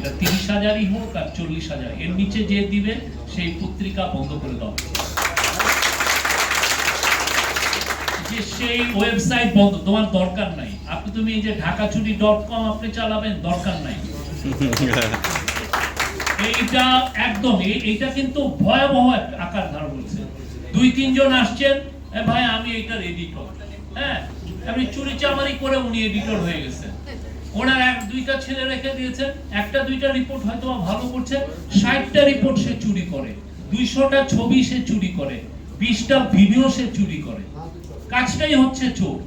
এটা তিরিশ হাজারই হোক আর চল্লিশ হাজার। এর নিচে যে দিবে, সেই পত্রিকা বন্ধ করে দাও। যে সেই ওয়েবসাইট বন্ধ, তোমার দরকার নাই। আপনি তুমি এই যে ঢাকাচুরি ডট কম আপনি চালাবেন, দরকার নাই। এইটা একদম এইটা কিন্তু ভয়াবহ আকার ধারণ করেছে। দুই, তিনজন আসছেন, "এ ভাই, আমি এইটার এডিটর হ্যাঁ আপনি চুরি চামারি করে উনি এডিটর হয়ে গেছেন। ওনার দুইটা ছেলে রেখে দিয়েছেন একটা দুইটা রিপোর্ট হয়তো ভালো করছে, ষাটটা রিপোর্ট সে চুরি করে, দুইশোটা ছবি সে চুরি করে, বিশটা ভিডিও সে চুরি করে। কাজটাই হচ্ছে চোর।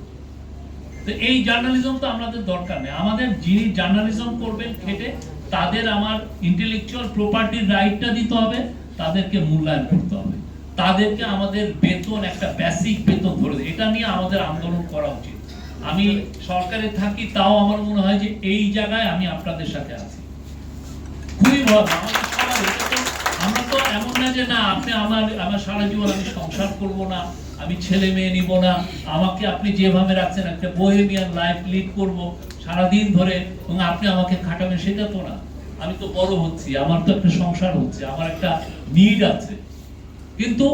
তো এই জার্নালিজম তো আমাদের দরকার নেই। আমাদের যিনি জার্নালিজম করবেন খেটে, তাদের আমার ইন্টেলেকচুয়াল প্রপার্টির রাইটটা দিতে হবে, তাদেরকে মূল্যায়ন করতে হবে। তাদেরকে আমাদের বেতন, একটা বেসিক বেতন ধরে। এটা নিয়ে আমাদের আন্দোলন করা উচিত। আমি সরকারে থাকি, তাও আমার মনে হয় যে এই জায়গায় আমি আপনাদের সাথে আছি। খুবই আমরা তো এমন না যে না, আপনি আমার আমার সারা জীবন আমি সংসার করব না, আমি ছেলে মেয়ে নিব না, আমাকে আপনি যেভাবে রাখছেন, একটা বোহেমিয়ান লাইফ লিড করব সারাদিন ধরে, এবং আপনি আমাকে খাটাবেন, সেটা তো না। আমি তো বড় হচ্ছি, আমার তো একটা সংসার হচ্ছে, আমার একটা নিড আছে। কিন্তু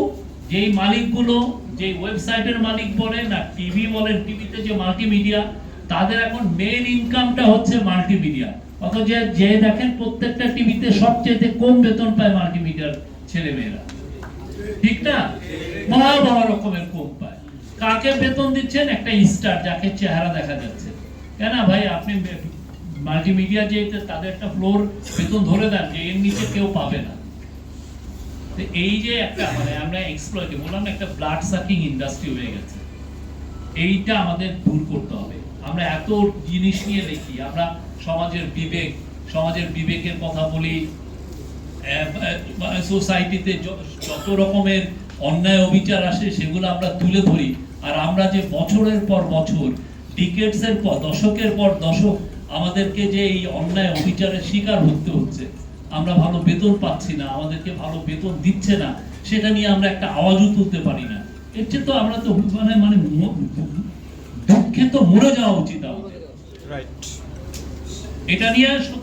যেই মালিকগুলো যে ওয়েবসাইটের মালিক বলেন আর টিভি বলেন, টিভিতে যে মাল্টিমিডিয়া তাদের এখন মেন ইনকামটা হচ্ছে মাল্টিমিডিয়া অথচ যে- দেখেন প্রত্যেকটা টিভিতে সবচেয়ে কম বেতন পায় মাল্টিমিডিয়ার ছেলে মেয়েরা ঠিক না? মহা বড় রকমের কম পায়। কাকে বেতন দিচ্ছেন? একটা স্টার যাকে চেহারা দেখা যাচ্ছে। কেন ভাই? আপনি মাল্টিমিডিয়া যে তাদের একটা ফ্লোর বেতন ধরে দেন, যে এর নিচে কেউ পাবে না। এই যে একটা মানে আমরা এক্সপ্লয়েট বললাম না, একটা ব্লাড সাকিং ইন্ডাস্ট্রি হয়ে গেছে। এইটা আমাদের দূর করতে হবে। আমরা এত জিনিস নিয়ে দেখি আমরা সমাজের বিবেক সমাজের বিবেকের কথা বলি সোসাইটিতে যত রকমের অন্যায় অবিচার আসে সেগুলো আমরা তুলে ধরি। আর আমরা যে বছরের পর বছর ডিকেটস এর পর দশকের পর দশক আমাদেরকে যে এই অন্যায় অবিচারের শিকার হতে হচ্ছে আমরা ভালো বেতন পাচ্ছি না আমাদেরকে ভালো বেতন দিচ্ছে না সেটা নিয়ে আমরা একটা আওয়াজও তুলতে পারি না। এর চেয়ে তো আমরা তো মানে মানে দুঃখে তো মরে যাওয়া উচিত আমাদের। এটা নিয়ে শুধু